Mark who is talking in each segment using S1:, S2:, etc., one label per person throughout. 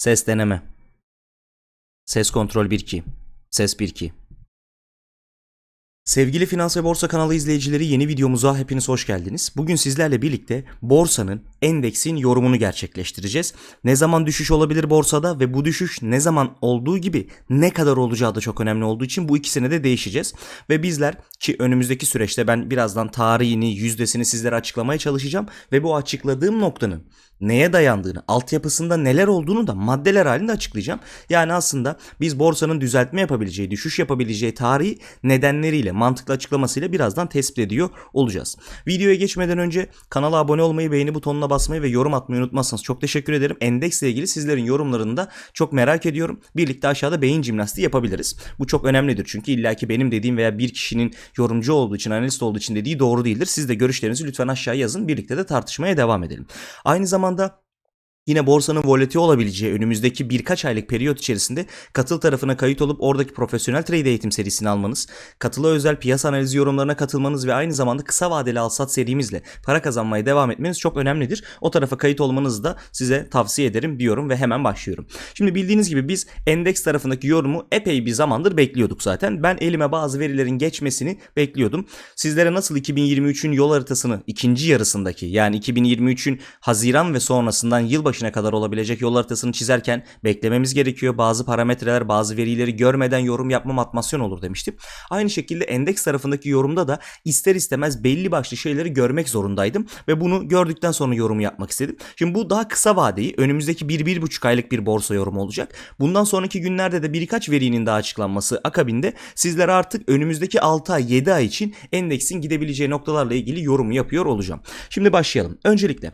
S1: Ses deneme. Ses kontrol 1-2. Ses 1-2. Sevgili Finans ve Borsa kanalı izleyicileri yeni videomuza hepiniz hoş geldiniz. Bugün sizlerle birlikte borsanın, endeksin yorumunu gerçekleştireceğiz. Ne zaman düşüş olabilir borsada ve bu düşüş ne zaman olduğu gibi ne kadar olacağı da çok önemli olduğu için bu ikisine de değişeceğiz. Ve bizler ki önümüzdeki süreçte ben birazdan tarihini, yüzdesini sizlere açıklamaya çalışacağım ve bu açıkladığım noktanın neye dayandığını, altyapısında neler olduğunu da maddeler halinde açıklayacağım. Yani aslında biz borsanın düzeltme yapabileceği, düşüş yapabileceği tarihi nedenleriyle, mantıklı açıklamasıyla birazdan tespit ediyor olacağız. Videoya geçmeden önce kanala abone olmayı, beğeni butonuna basmayı ve yorum atmayı unutmazsanız çok teşekkür ederim. Endeksle ilgili sizlerin yorumlarını da çok merak ediyorum. Birlikte aşağıda beyin jimnastiği yapabiliriz. Bu çok önemlidir çünkü illaki benim dediğim veya bir kişinin yorumcu olduğu için, analist olduğu için dediği doğru değildir. Siz de görüşlerinizi lütfen aşağıya yazın. Birlikte de tartışmaya devam edelim. Aynı zamanda zamanda Yine borsanın volati olabileceği önümüzdeki birkaç aylık periyot içerisinde katıl tarafına kayıt olup oradaki profesyonel trade eğitim serisini almanız, katıla özel piyasa analizi yorumlarına katılmanız ve aynı zamanda kısa vadeli alsat serimizle para kazanmaya devam etmeniz çok önemlidir. O tarafa kayıt olmanızı da size tavsiye ederim diyorum ve hemen başlıyorum. Şimdi bildiğiniz gibi biz endeks tarafındaki yorumu epey bir zamandır bekliyorduk zaten. Ben elime bazı verilerin geçmesini bekliyordum. Sizlere nasıl 2023'ün yol haritasını ikinci yarısındaki yani 2023'ün Haziran ve sonrasından yılbaşı başına kadar olabilecek yol haritasını çizerken beklememiz gerekiyor. Bazı parametreler, bazı verileri görmeden yorum yapmam atmasyon olur demiştim. Aynı şekilde endeks tarafındaki yorumda da ister istemez belli başlı şeyleri görmek zorundaydım ve bunu gördükten sonra yorum yapmak istedim. Şimdi bu daha kısa vadeyi önümüzdeki 1-1,5 aylık bir borsa yorumu olacak. Bundan sonraki günlerde de birkaç verinin daha açıklanması akabinde sizlere artık önümüzdeki 6 ay 7 ay için endeksin gidebileceği noktalarla ilgili yorum yapıyor olacağım. Şimdi başlayalım. Öncelikle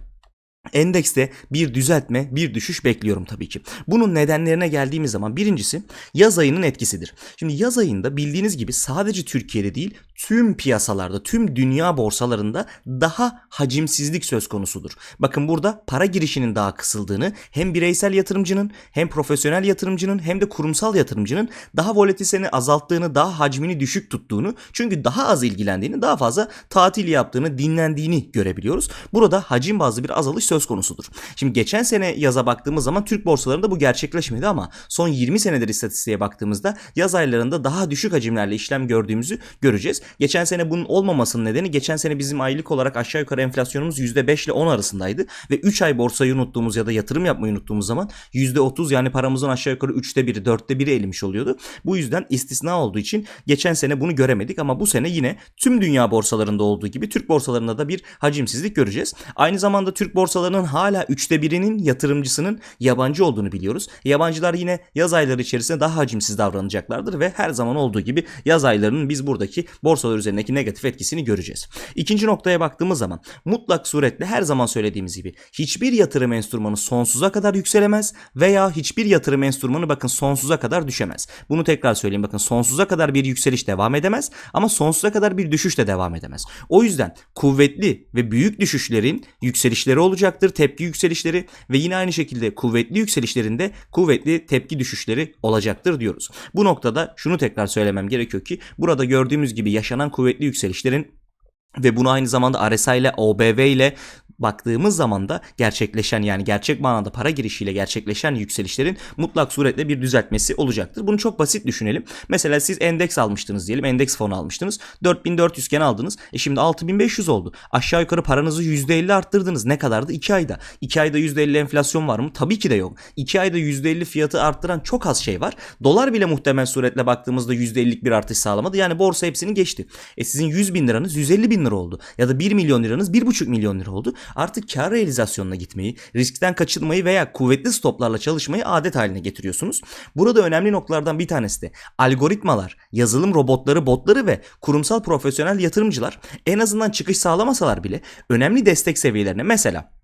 S1: Endekste bir düzeltme, bir düşüş bekliyorum tabii ki. Bunun nedenlerine geldiğimiz zaman birincisi yaz ayının etkisidir. Şimdi yaz ayında bildiğiniz gibi sadece Türkiye'de değil tüm piyasalarda, tüm dünya borsalarında daha hacimsizlik söz konusudur. Bakın burada para girişinin daha kısıldığını hem bireysel yatırımcının hem profesyonel yatırımcının hem de kurumsal yatırımcının daha volatilitesini azalttığını, daha hacmini düşük tuttuğunu çünkü daha az ilgilendiğini, daha fazla tatil yaptığını, dinlendiğini görebiliyoruz. Burada hacim bazlı bir azalış söz konusudur. Şimdi geçen sene yaza baktığımız zaman Türk borsalarında bu gerçekleşmedi ama son 20 senedir istatistiğe baktığımızda yaz aylarında daha düşük hacimlerle işlem gördüğümüzü göreceğiz. Geçen sene bunun olmamasının nedeni geçen sene bizim aylık olarak aşağı yukarı enflasyonumuz %5 ile 10 arasındaydı ve 3 ay borsayı unuttuğumuz ya da yatırım yapmayı unuttuğumuz zaman %30 yani paramızın aşağı yukarı 3'te 1'i 4'te 1'i erimiş oluyordu. Bu yüzden istisna olduğu için geçen sene bunu göremedik ama bu sene yine tüm dünya borsalarında olduğu gibi Türk borsalarında da bir hacimsizlik göreceğiz. Aynı zamanda Türk borsalarının hala 3'te 1'inin yatırımcısının yabancı olduğunu biliyoruz. Yabancılar yine yaz ayları içerisinde daha hacimsiz davranacaklardır ve her zaman olduğu gibi yaz aylarının biz buradaki borsalar üzerindeki negatif etkisini göreceğiz. İkinci noktaya baktığımız zaman mutlak suretle her zaman söylediğimiz gibi hiçbir yatırım enstrümanı sonsuza kadar yükselemez veya hiçbir yatırım enstrümanı bakın sonsuza kadar düşemez. Bunu tekrar söyleyeyim bakın sonsuza kadar bir yükseliş devam edemez ama sonsuza kadar bir düşüş de devam edemez. O yüzden kuvvetli ve büyük düşüşlerin yükselişleri olacaktır, tepki yükselişleri ve yine aynı şekilde kuvvetli yükselişlerinde kuvvetli tepki düşüşleri olacaktır diyoruz. Bu noktada şunu tekrar söylemem gerekiyor ki burada gördüğümüz gibi yaşanan kuvvetli yükselişlerin ve bunu aynı zamanda RSI ile OBV ile baktığımız zaman da gerçekleşen yani gerçek manada para girişiyle gerçekleşen yükselişlerin mutlak suretle bir düzeltmesi olacaktır. Bunu çok basit düşünelim. Mesela siz endeks almıştınız diyelim. Endeks fonu almıştınız. 4400 iken aldınız. E şimdi 6500 oldu. Aşağı yukarı paranızı %50 arttırdınız. Ne kadardı? 2 ayda. 2 ayda %50 enflasyon var mı? Tabii ki de yok. 2 ayda %50 fiyatı arttıran çok az şey var. Dolar bile muhtemel suretle baktığımızda %50'lik bir artış sağlamadı. Yani borsa hepsini geçti. E sizin 100 bin liranız 150 bin lira oldu. Ya da 1 milyon liranız 1,5 milyon lira oldu artık kar realizasyonuna gitmeyi, riskten kaçınmayı veya kuvvetli stoplarla çalışmayı adet haline getiriyorsunuz. Burada önemli noktalardan bir tanesi de algoritmalar, yazılım robotları, botları ve kurumsal profesyonel yatırımcılar en azından çıkış sağlamasalar bile önemli destek seviyelerine mesela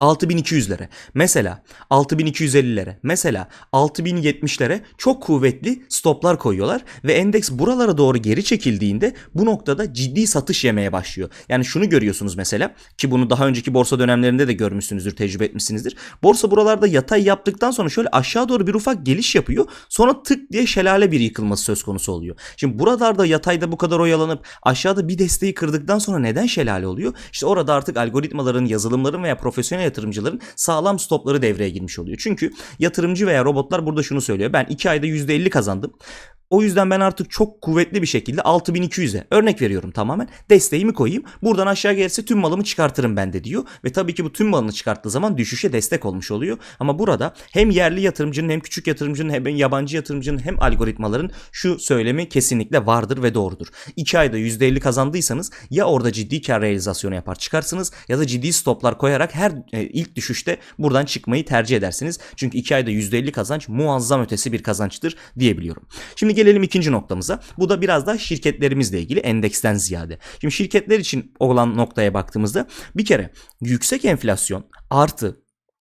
S1: 6200'lere mesela 6250'lere mesela 6070'lere çok kuvvetli stoplar koyuyorlar ve endeks buralara doğru geri çekildiğinde bu noktada ciddi satış yemeye başlıyor. Yani şunu görüyorsunuz mesela ki bunu daha önceki borsa dönemlerinde de görmüşsünüzdür, tecrübe etmişsinizdir. Borsa buralarda yatay yaptıktan sonra şöyle aşağı doğru bir ufak geliş yapıyor. Sonra tık diye şelale bir yıkılması söz konusu oluyor. Şimdi buralarda yatayda bu kadar oyalanıp aşağıda bir desteği kırdıktan sonra neden şelale oluyor? İşte orada artık algoritmaların, yazılımların veya profesyonel yatırımcıların sağlam stopları devreye girmiş oluyor. Çünkü yatırımcı veya robotlar burada şunu söylüyor. Ben 2 ayda %50 kazandım. O yüzden ben artık çok kuvvetli bir şekilde 6200'e örnek veriyorum tamamen desteğimi koyayım. Buradan aşağı gelirse tüm malımı çıkartırım ben de diyor. Ve tabii ki bu tüm malını çıkarttığı zaman düşüşe destek olmuş oluyor. Ama burada hem yerli yatırımcının hem küçük yatırımcının hem yabancı yatırımcının hem algoritmaların şu söylemi kesinlikle vardır ve doğrudur. 2 ayda %50 kazandıysanız ya orada ciddi kar realizasyonu yapar çıkarsınız ya da ciddi stoplar koyarak her e, ilk düşüşte buradan çıkmayı tercih edersiniz. Çünkü 2 ayda %50 kazanç muazzam ötesi bir kazançtır diyebiliyorum. Şimdi gelelim ikinci noktamıza. Bu da biraz daha şirketlerimizle ilgili endeksten ziyade. Şimdi şirketler için olan noktaya baktığımızda bir kere yüksek enflasyon artı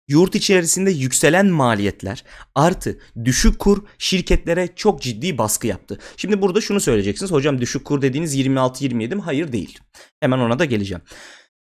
S1: yurt içerisinde yükselen maliyetler artı düşük kur şirketlere çok ciddi baskı yaptı. Şimdi burada şunu söyleyeceksiniz. Hocam düşük kur dediğiniz 26-27 mi? Hayır değil. Hemen ona da geleceğim.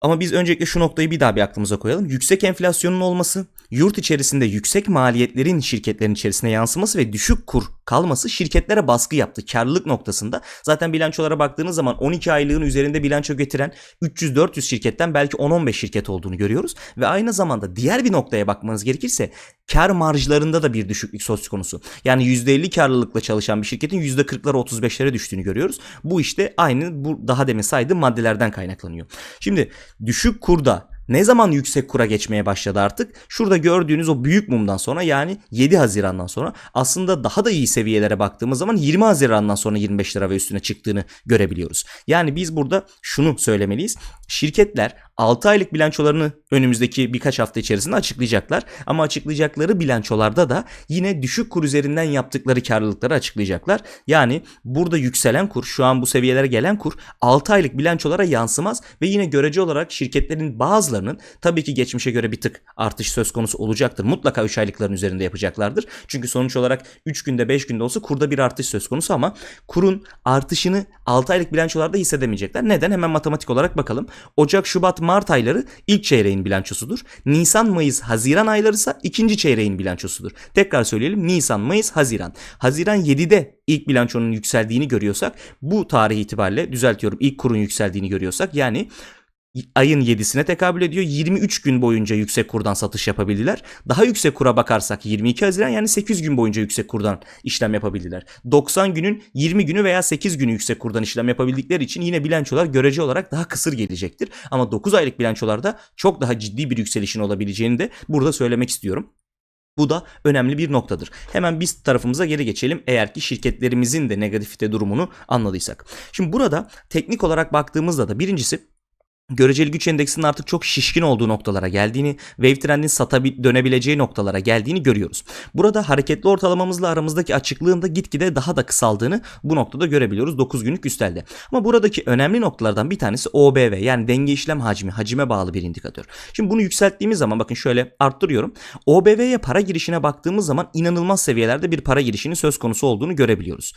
S1: Ama biz öncelikle şu noktayı bir daha bir aklımıza koyalım. Yüksek enflasyonun olması, yurt içerisinde yüksek maliyetlerin şirketlerin içerisine yansıması ve düşük kur kalması şirketlere baskı yaptı karlılık noktasında. Zaten bilançolara baktığınız zaman 12 aylığın üzerinde bilanço getiren 300-400 şirketten belki 10-15 şirket olduğunu görüyoruz. Ve aynı zamanda diğer bir noktaya bakmanız gerekirse kar marjlarında da bir düşüklük söz konusu. Yani %50 karlılıkla çalışan bir şirketin %40'lara 35'lere düştüğünü görüyoruz. Bu işte aynı bu daha demin saydığım maddelerden kaynaklanıyor. Şimdi düşük kurda ne zaman yüksek kura geçmeye başladı artık? Şurada gördüğünüz o büyük mumdan sonra yani 7 Haziran'dan sonra aslında daha da iyi seviyelere baktığımız zaman 20 Haziran'dan sonra 25 lira ve üstüne çıktığını görebiliyoruz. Yani biz burada şunu söylemeliyiz. Şirketler 6 aylık bilançolarını önümüzdeki birkaç hafta içerisinde açıklayacaklar. Ama açıklayacakları bilançolarda da yine düşük kur üzerinden yaptıkları karlılıkları açıklayacaklar. Yani burada yükselen kur şu an bu seviyelere gelen kur 6 aylık bilançolara yansımaz ve yine görece olarak şirketlerin bazılarının tabii ki geçmişe göre bir tık artış söz konusu olacaktır. Mutlaka 3 aylıkların üzerinde yapacaklardır. Çünkü sonuç olarak 3 günde 5 günde olsa kurda bir artış söz konusu ama kurun artışını 6 aylık bilançolarda hissedemeyecekler. Neden? Hemen matematik olarak bakalım. Ocak, Şubat, Mart ayları ilk çeyreğin bilançosudur. Nisan, Mayıs, Haziran ayları ise ikinci çeyreğin bilançosudur. Tekrar söyleyelim. Nisan, Mayıs, Haziran. Haziran 7'de ilk bilançonun yükseldiğini görüyorsak bu tarih itibariyle düzeltiyorum ilk kurun yükseldiğini görüyorsak yani ayın 7'sine tekabül ediyor. 23 gün boyunca yüksek kurdan satış yapabildiler. Daha yüksek kura bakarsak 22 Haziran yani 8 gün boyunca yüksek kurdan işlem yapabildiler. 90 günün 20 günü veya 8 günü yüksek kurdan işlem yapabildikleri için yine bilançolar görece olarak daha kısır gelecektir. Ama 9 aylık bilançolarda çok daha ciddi bir yükselişin olabileceğini de burada söylemek istiyorum. Bu da önemli bir noktadır. Hemen biz tarafımıza geri geçelim eğer ki şirketlerimizin de negatifite durumunu anladıysak. Şimdi burada teknik olarak baktığımızda da birincisi göreceli güç endeksinin artık çok şişkin olduğu noktalara geldiğini, wave trendin satabil dönebileceği noktalara geldiğini görüyoruz. Burada hareketli ortalamamızla aramızdaki açıklığın da gitgide daha da kısaldığını bu noktada görebiliyoruz 9 günlük üstelde. Ama buradaki önemli noktalardan bir tanesi OBV yani denge işlem hacmi, hacime bağlı bir indikatör. Şimdi bunu yükselttiğimiz zaman bakın şöyle arttırıyorum. OBV'ye para girişine baktığımız zaman inanılmaz seviyelerde bir para girişinin söz konusu olduğunu görebiliyoruz.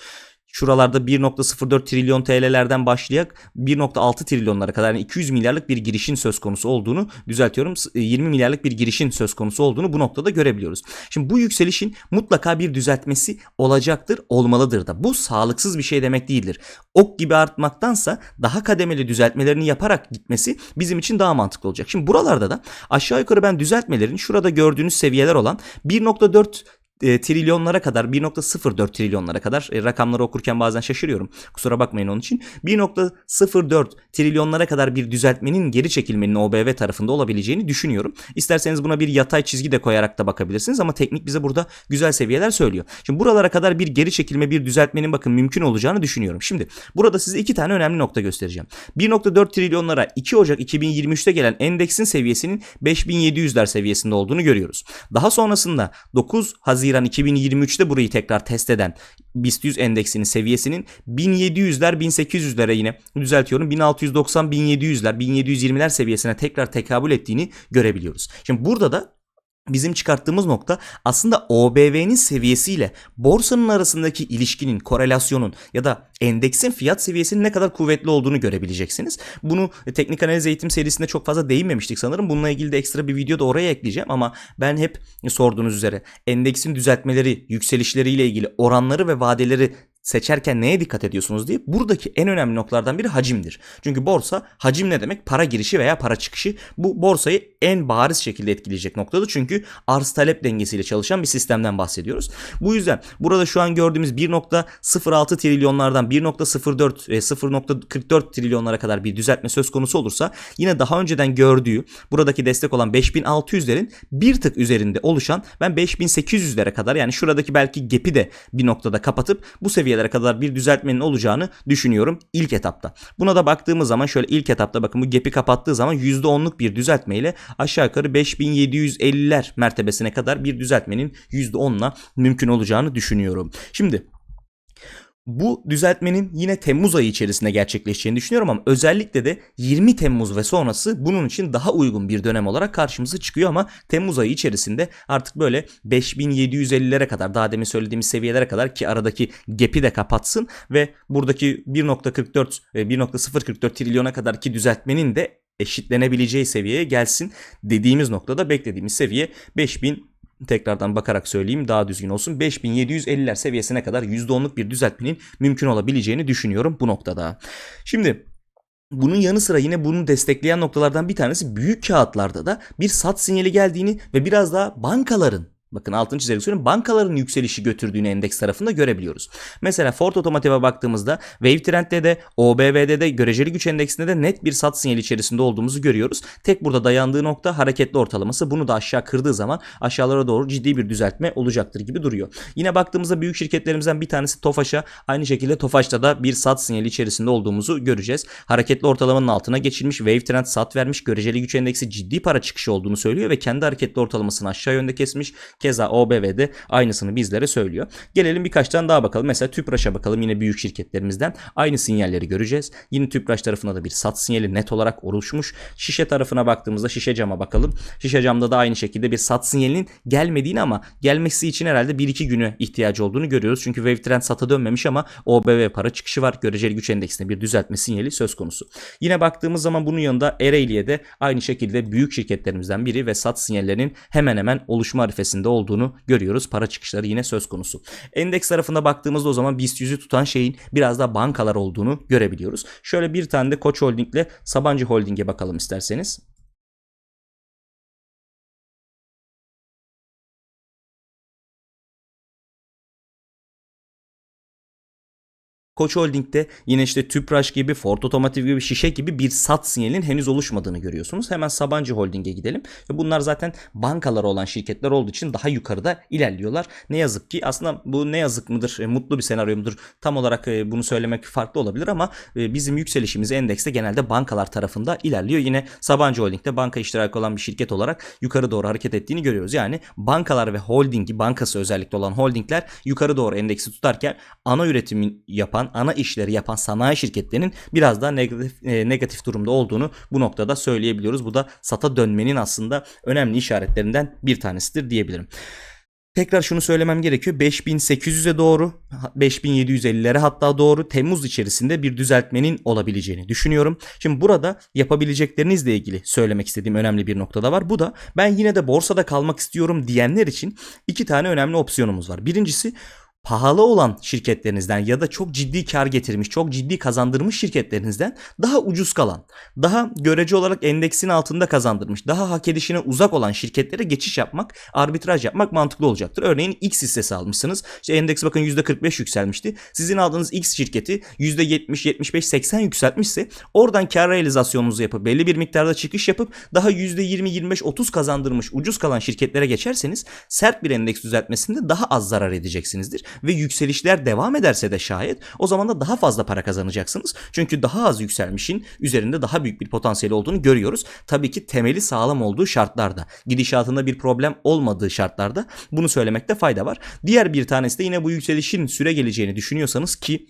S1: Şuralarda 1.04 trilyon TL'lerden başlayarak 1.6 trilyonlara kadar yani 200 milyarlık bir girişin söz konusu olduğunu düzeltiyorum 20 milyarlık bir girişin söz konusu olduğunu bu noktada görebiliyoruz. Şimdi bu yükselişin mutlaka bir düzeltmesi olacaktır, olmalıdır da. Bu sağlıksız bir şey demek değildir. Ok gibi artmaktansa daha kademeli düzeltmelerini yaparak gitmesi bizim için daha mantıklı olacak. Şimdi buralarda da aşağı yukarı ben düzeltmelerin şurada gördüğünüz seviyeler olan 1.4 e, trilyonlara kadar 1.04 trilyonlara kadar e, rakamları okurken bazen şaşırıyorum. Kusura bakmayın onun için. 1.04 trilyonlara kadar bir düzeltmenin geri çekilmenin OBV tarafında olabileceğini düşünüyorum. İsterseniz buna bir yatay çizgi de koyarak da bakabilirsiniz ama teknik bize burada güzel seviyeler söylüyor. Şimdi buralara kadar bir geri çekilme bir düzeltmenin bakın mümkün olacağını düşünüyorum. Şimdi burada size iki tane önemli nokta göstereceğim. 1.4 trilyonlara 2 Ocak 2023'te gelen endeksin seviyesinin 5700'ler seviyesinde olduğunu görüyoruz. Daha sonrasında 9 Haziran Haziran 2023'te burayı tekrar test eden BIST 100 endeksinin seviyesinin 1700'ler 1800'lere yine düzeltiyorum 1690 1700'ler 1720'ler seviyesine tekrar tekabül ettiğini görebiliyoruz. Şimdi burada da bizim çıkarttığımız nokta aslında OBV'nin seviyesiyle borsanın arasındaki ilişkinin, korelasyonun ya da endeksin fiyat seviyesinin ne kadar kuvvetli olduğunu görebileceksiniz. Bunu teknik analiz eğitim serisinde çok fazla değinmemiştik sanırım. Bununla ilgili de ekstra bir video da oraya ekleyeceğim ama ben hep sorduğunuz üzere endeksin düzeltmeleri, yükselişleriyle ilgili oranları ve vadeleri seçerken neye dikkat ediyorsunuz diye buradaki en önemli noktalardan biri hacimdir. Çünkü borsa hacim ne demek? Para girişi veya para çıkışı. Bu borsayı en bariz şekilde etkileyecek noktadır. Çünkü arz talep dengesiyle çalışan bir sistemden bahsediyoruz. Bu yüzden burada şu an gördüğümüz 1.06 trilyonlardan 1.04 e, 0.44 trilyonlara kadar bir düzeltme söz konusu olursa yine daha önceden gördüğü buradaki destek olan 5600'lerin bir tık üzerinde oluşan ben 5800'lere kadar yani şuradaki belki gap'i de bir noktada kapatıp bu seviyelere kadar bir düzeltmenin olacağını düşünüyorum ilk etapta. Buna da baktığımız zaman şöyle ilk etapta bakın bu gap'i kapattığı zaman %10'luk bir düzeltmeyle aşağı yukarı 5750'ler mertebesine kadar bir düzeltmenin %10'la mümkün olacağını düşünüyorum. Şimdi bu düzeltmenin yine Temmuz ayı içerisinde gerçekleşeceğini düşünüyorum ama özellikle de 20 Temmuz ve sonrası bunun için daha uygun bir dönem olarak karşımıza çıkıyor ama Temmuz ayı içerisinde artık böyle 5750'lere kadar daha demin söylediğimiz seviyelere kadar ki aradaki gap'i de kapatsın ve buradaki 1.44 ve 1.044 trilyona kadar ki düzeltmenin de eşitlenebileceği seviyeye gelsin dediğimiz noktada beklediğimiz seviye 5000 tekrardan bakarak söyleyeyim daha düzgün olsun. 5750'ler seviyesine kadar %10'luk bir düzeltmenin mümkün olabileceğini düşünüyorum bu noktada. Şimdi bunun yanı sıra yine bunu destekleyen noktalardan bir tanesi büyük kağıtlarda da bir sat sinyali geldiğini ve biraz daha bankaların Bakın altını çizerek söylüyorum. Bankaların yükselişi götürdüğünü endeks tarafında görebiliyoruz. Mesela Ford Otomotiv'e baktığımızda Wave Trend'de de OBV'de de göreceli güç endeksinde de net bir sat sinyali içerisinde olduğumuzu görüyoruz. Tek burada dayandığı nokta hareketli ortalaması. Bunu da aşağı kırdığı zaman aşağılara doğru ciddi bir düzeltme olacaktır gibi duruyor. Yine baktığımızda büyük şirketlerimizden bir tanesi Tofaş'a aynı şekilde Tofaş'ta da bir sat sinyali içerisinde olduğumuzu göreceğiz. Hareketli ortalamanın altına geçilmiş Wave Trend sat vermiş. Göreceli güç endeksi ciddi para çıkışı olduğunu söylüyor ve kendi hareketli ortalamasını aşağı yönde kesmiş. Keza OBV'de aynısını bizlere söylüyor. Gelelim birkaç tane daha bakalım. Mesela Tüpraş'a bakalım yine büyük şirketlerimizden. Aynı sinyalleri göreceğiz. Yine Tüpraş tarafında da bir sat sinyali net olarak oluşmuş. Şişe tarafına baktığımızda şişe cama bakalım. Şişe camda da aynı şekilde bir sat sinyalinin gelmediğini ama gelmesi için herhalde 1-2 güne ihtiyacı olduğunu görüyoruz. Çünkü Wave Trend sata dönmemiş ama OBV para çıkışı var. Göreceli güç endeksinde bir düzeltme sinyali söz konusu. Yine baktığımız zaman bunun yanında Ereğli'ye de aynı şekilde büyük şirketlerimizden biri ve sat sinyallerinin hemen hemen oluşma arifesinde olduğunu görüyoruz. Para çıkışları yine söz konusu. Endeks tarafında baktığımızda o zaman BIST 100'ü tutan şeyin biraz da bankalar olduğunu görebiliyoruz. Şöyle bir tane de Koç Holding ile Sabancı Holding'e bakalım isterseniz. Koç Holding'de yine işte Tüpraş gibi, Ford Otomotiv gibi, Şişe gibi bir sat sinyalinin henüz oluşmadığını görüyorsunuz. Hemen Sabancı Holding'e gidelim. Bunlar zaten bankalar olan şirketler olduğu için daha yukarıda ilerliyorlar. Ne yazık ki aslında bu ne yazık mıdır, e, mutlu bir senaryo mudur? Tam olarak e, bunu söylemek farklı olabilir ama e, bizim yükselişimiz endekste genelde bankalar tarafında ilerliyor. Yine Sabancı Holding'de banka iştirakı olan bir şirket olarak yukarı doğru hareket ettiğini görüyoruz. Yani bankalar ve holdingi, bankası özellikle olan holdingler yukarı doğru endeksi tutarken ana üretimin yapan ana işleri yapan sanayi şirketlerinin biraz daha negatif, e, negatif durumda olduğunu bu noktada söyleyebiliyoruz. Bu da sata dönmenin aslında önemli işaretlerinden bir tanesidir diyebilirim. Tekrar şunu söylemem gerekiyor. 5800'e doğru, 5750'lere hatta doğru Temmuz içerisinde bir düzeltmenin olabileceğini düşünüyorum. Şimdi burada yapabileceklerinizle ilgili söylemek istediğim önemli bir nokta da var. Bu da ben yine de borsada kalmak istiyorum diyenler için iki tane önemli opsiyonumuz var. Birincisi pahalı olan şirketlerinizden ya da çok ciddi kar getirmiş, çok ciddi kazandırmış şirketlerinizden daha ucuz kalan, daha görece olarak endeksin altında kazandırmış, daha hak edişine uzak olan şirketlere geçiş yapmak, arbitraj yapmak mantıklı olacaktır. Örneğin X hissesi almışsınız. İşte endeks bakın %45 yükselmişti. Sizin aldığınız X şirketi %70, 75, 80 yükseltmişse oradan kar realizasyonunuzu yapıp belli bir miktarda çıkış yapıp daha %20, 25, 30 kazandırmış ucuz kalan şirketlere geçerseniz sert bir endeks düzeltmesinde daha az zarar edeceksinizdir ve yükselişler devam ederse de şayet o zaman da daha fazla para kazanacaksınız. Çünkü daha az yükselmişin üzerinde daha büyük bir potansiyel olduğunu görüyoruz. Tabii ki temeli sağlam olduğu şartlarda, gidişatında bir problem olmadığı şartlarda bunu söylemekte fayda var. Diğer bir tanesi de yine bu yükselişin süre geleceğini düşünüyorsanız ki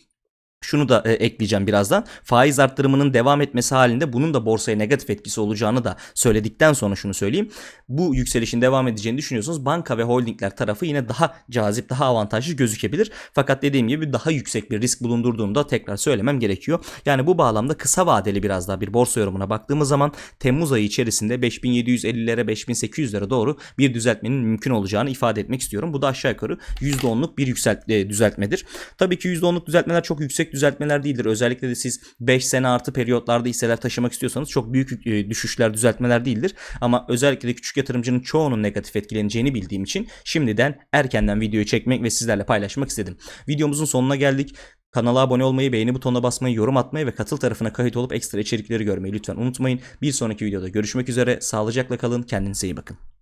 S1: şunu da e, ekleyeceğim birazdan. Faiz arttırımının devam etmesi halinde bunun da borsaya negatif etkisi olacağını da söyledikten sonra şunu söyleyeyim. Bu yükselişin devam edeceğini düşünüyorsanız banka ve holdingler tarafı yine daha cazip, daha avantajlı gözükebilir. Fakat dediğim gibi daha yüksek bir risk bulundurduğunu da tekrar söylemem gerekiyor. Yani bu bağlamda kısa vadeli biraz daha bir borsa yorumuna baktığımız zaman Temmuz ayı içerisinde 5750'lere 5800'lere doğru bir düzeltmenin mümkün olacağını ifade etmek istiyorum. Bu da aşağı yukarı %10'luk bir yükselt e, düzeltmedir. Tabii ki %10'luk düzeltmeler çok yüksek düzeltmeler değildir. Özellikle de siz 5 sene artı periyotlarda hisseler taşımak istiyorsanız çok büyük e, düşüşler, düzeltmeler değildir. Ama özellikle de küçük yatırımcının çoğunun negatif etkileneceğini bildiğim için şimdiden erkenden videoyu çekmek ve sizlerle paylaşmak istedim. Videomuzun sonuna geldik. Kanala abone olmayı, beğeni butonuna basmayı, yorum atmayı ve katıl tarafına kayıt olup ekstra içerikleri görmeyi lütfen unutmayın. Bir sonraki videoda görüşmek üzere. Sağlıcakla kalın. Kendinize iyi bakın.